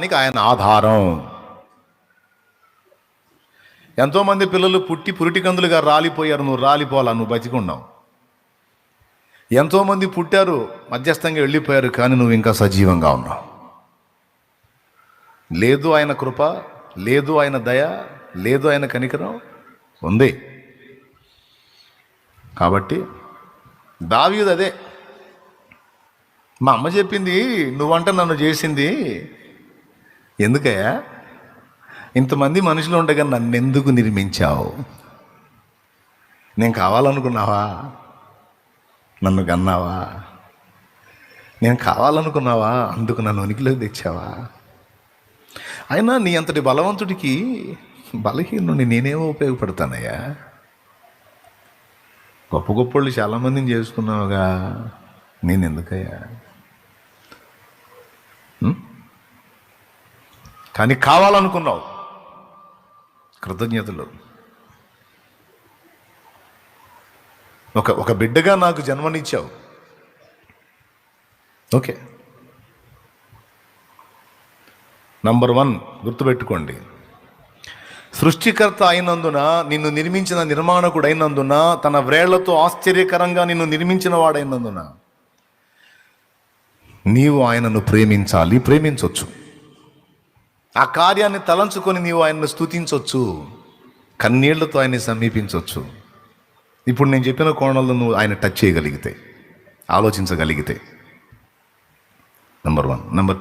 దానికి ఆయన ఆధారం. ఎంతోమంది పిల్లలు పుట్టి పురిటికందులుగా రాలిపోయారు నువ్వు రాలిపోవాలా నువ్వు బతికున్నావు ఎంతోమంది పుట్టారు మధ్యస్థంగా వెళ్ళిపోయారు కానీ నువ్వు ఇంకా సజీవంగా ఉన్నావు. లేదు ఆయన కృప లేదు ఆయన దయ లేదు ఆయన కనికరం ఉంది. కాబట్టి దావీదు అదే. మా అమ్మ చెప్పింది నువ్వంట నన్ను చేసింది ఎందుకయ్యా? ఇంతమంది మనుషులు ఉండగా నన్ను ఎందుకు నిర్మించావు? నేను కావాలనుకున్నావా? నన్ను కన్నావా నేను కావాలనుకున్నావా? అందుకు నన్ను ఉనికిలోకి తెచ్చావా? అయినా నీ అంతటి బలవంతుడికి బలహీనుని నేనేమో ఉపయోగపడతానయ్యా? గొప్ప గొప్పోళ్ళు చాలామందిని చేసుకున్నావుగా నేను ఎందుకయ్యా కానీ కావాలనుకున్నావు. కృతజ్ఞతలు. ఒక ఒక బిడ్డగా నాకు జన్మనిచ్చావు. ఓకే. నంబర్ వన్ గుర్తుపెట్టుకోండి. సృష్టికర్త అయినందున నిన్ను నిర్మించిన నిర్మాణకుడు అయినందున తన వ్రేళ్ళతో ఆశ్చర్యకరంగా నిన్ను నిర్మించిన వాడైనందున నీవు ఆయనను ప్రేమించాలి ప్రేమించవచ్చు ఆ కార్యాన్ని తలంచుకొని నీవు ఆయనను స్థుతించవచ్చు కన్నీళ్ళతో ఆయన్ని సమీపించవచ్చు ఇప్పుడు నేను చెప్పిన కోణంలో నువ్వు ఆయన టచ్ చేయగలిగితే ఆలోచించగలిగితే. Number one number